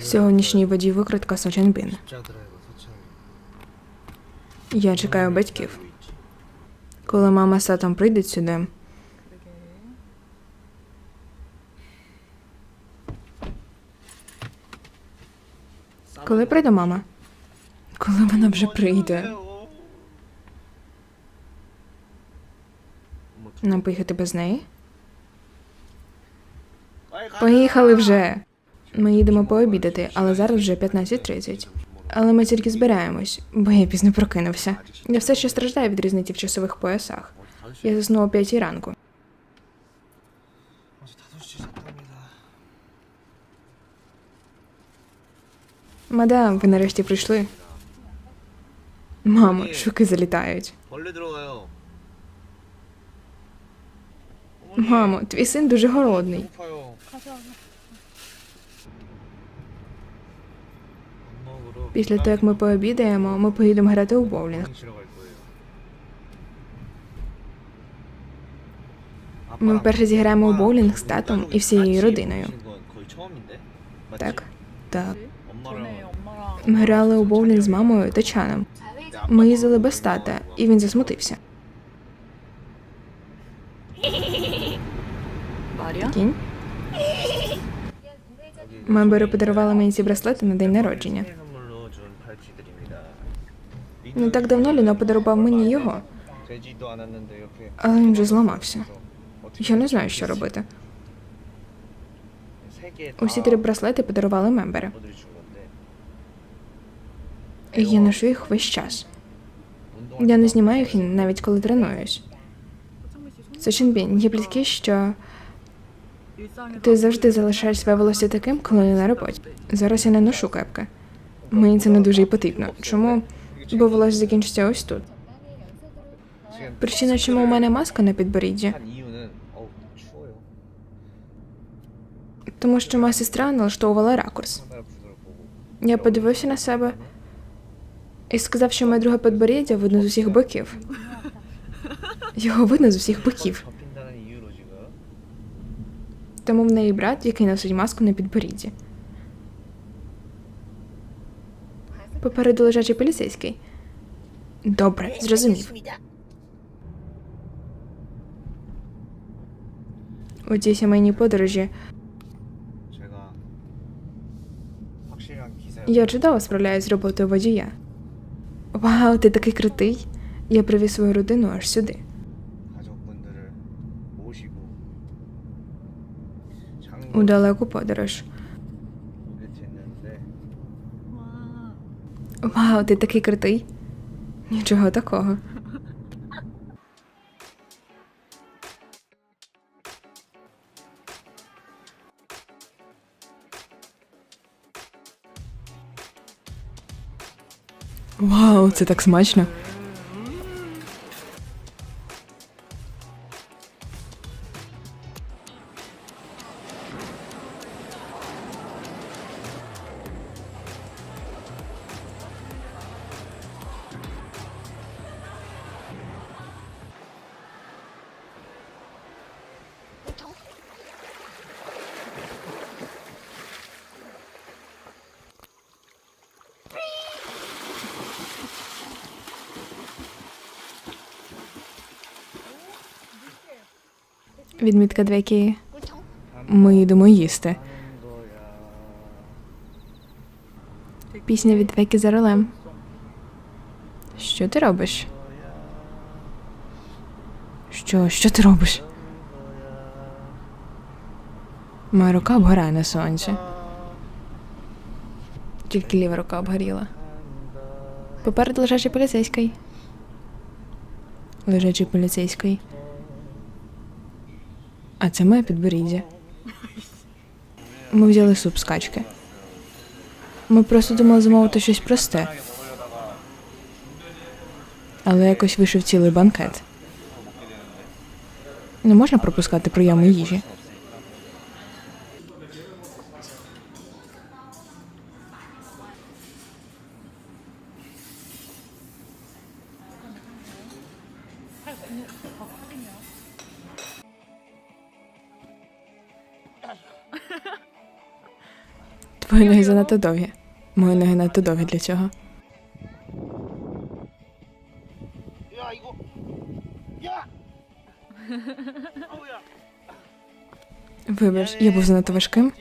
Сьогоднішній воді викритка Соченбін. Я чекаю батьків. Коли мама сатом прийде сюди. Коли прийде мама? Коли вона вже прийде? Нам поїхати без неї? Поїхали вже. Ми їдемо пообідати, але зараз вже 15.30. Але ми тільки збираємось, бо я пізно прокинувся. Я все ще страждаю від різниці в часових поясах. Я заснув о п'ятій ранку. Мадам, ви нарешті прийшли. Мамо, шуки залітають. Мамо, твій син дуже голодний. Після того, як ми пообідаємо, ми поїдемо грати у боулінг. Ми вперше зіграємо у боулінг з татом і всією родиною. Так, так. Ми грали у боулінг з мамою та чаном. Ми їздили без тата, і він засмутився. Кінь. Мамбери подарувала мені ці браслети на день народження. Не так давно Ліно подарував мені його, але він вже зламався. Я не знаю, що робити. Усі три браслети подарували мембери. Я ношу їх весь час. Я не знімаю їх навіть коли тренуюсь. Це Чінбін, є плітки, що ти завжди залишаєш своє волосся таким, коли не на роботі. Зараз я не ношу кепки. Мені це не дуже і потрібно. Чому? бо волосся закінчиться ось тут. Причина, чому у мене маска на підборідді. Тому що моя сестра налаштовувала ракурс. Я подивився на себе і сказав, що моє друге підборіддя видно з усіх боків. Його видно з усіх боків. Тому в неї брат, який носить маску на підборідді. Попереду лежачий поліцейський. Добре, зрозумів. У цій сімейній подорожі. Я чудово справляюсь з роботою водія. Вау, ти такий крутий. Я привіз свою родину аж сюди. У далеку подорож. Вау, ти такий крутий. Нічого такого. Вау, це так смачно. Відмітка двійки. Ми йдемо їсти. Пісня від двійки за ролем. Що ти робиш? Що, що ти робиш? Моя рука обгорає на сонці. Тільки ліва рука обгоріла. Попереду лежачий поліцейський. Лежачий поліцейський. А це моє підборіддя. Ми взяли суп з качки. Ми просто думали замовити щось просте. Але якось вийшов цілий банкет. Не можна пропускати прийоми їжі. Твої ноги занадто довгі. Мої ноги надто довгі для цього. Вибач, я був занадто важким.